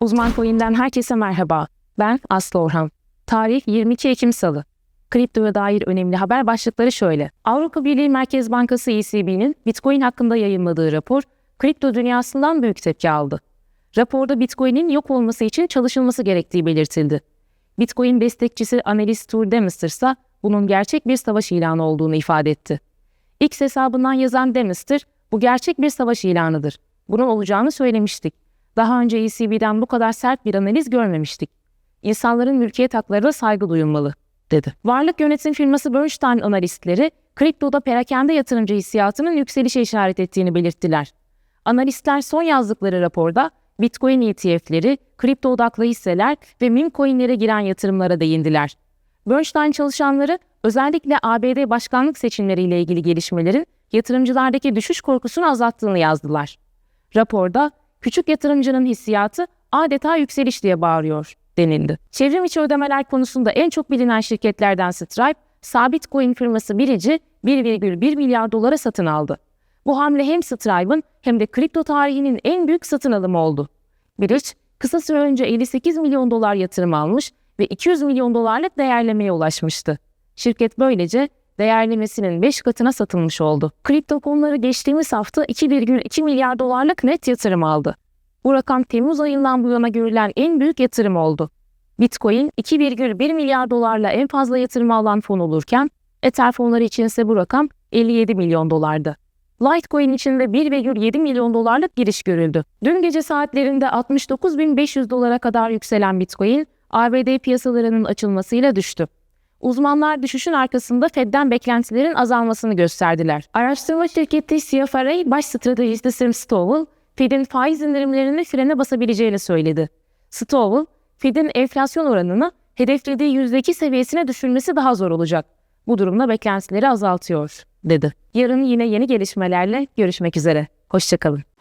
Uzman Coin'den herkese merhaba. Ben Aslı Orhan. Tarih 22 Ekim Salı. Kriptoya dair önemli haber başlıkları şöyle. Avrupa Birliği Merkez Bankası ECB'nin Bitcoin hakkında yayınladığı rapor, kripto dünyasından büyük tepki aldı. Raporda Bitcoin'in yok olması için çalışılması gerektiği belirtildi. Bitcoin destekçisi analist Tur Demister ise bunun gerçek bir savaş ilanı olduğunu ifade etti. X hesabından yazan Demister, bu gerçek bir savaş ilanıdır. Bunun olacağını söylemiştik. Daha önce ECB'den bu kadar sert bir analiz görmemiştik. İnsanların mülkiyet haklarına saygı duyulmalı, dedi. Varlık yönetim firması Bernstein analistleri, kriptoda perakende yatırımcı hissiyatının yükselişe işaret ettiğini belirttiler. Analistler son yazdıkları raporda Bitcoin ETF'leri, kripto odaklı hisseler ve meme coinlere giren yatırımlara değindiler. Bernstein çalışanları özellikle ABD başkanlık seçimleriyle ilgili gelişmelerin yatırımcılardaki düşüş korkusunu azalttığını yazdılar. Raporda küçük yatırımcının hissiyatı adeta yükseliş diye bağırıyor denildi. Çevrim içi ödemeler konusunda en çok bilinen şirketlerden Stripe, sabit coin firması Bridge'i 1,1 milyar dolara satın aldı. Bu hamle hem Stripe'ın hem de kripto tarihinin en büyük satın alımı oldu. Bridge, kısa süre önce 58 milyon dolar yatırım almış ve 200 milyon dolarlık değerlemeye ulaşmıştı. Şirket böylece değerlemesinin 5 katına satılmış oldu. Kripto konuları geçtiğimiz hafta 2,2 milyar dolarlık net yatırım aldı. Bu rakam Temmuz ayından bu yana görülen en büyük yatırım oldu. Bitcoin 2,1 milyar dolarla en fazla yatırım alan fon olurken Ether fonları için ise bu rakam 57 milyon dolardı. Litecoin için de 1,7 milyon dolarlık giriş görüldü. Dün gece saatlerinde 69.500 dolara kadar yükselen Bitcoin, ABD piyasalarının açılmasıyla düştü. Uzmanlar düşüşün arkasında Fed'den beklentilerin azalmasını gösterdiler. Araştırma şirketi CFRA baş stratejisti Sim Stowell, Fed'in faiz indirimlerini frene basabileceğini söyledi. Stowell, Fed'in enflasyon oranını hedeflediği %2 seviyesine düşürmesi daha zor olacak. Bu durumda beklentileri azaltıyor, dedi. Yarın yine yeni gelişmelerle görüşmek üzere. Hoşçakalın.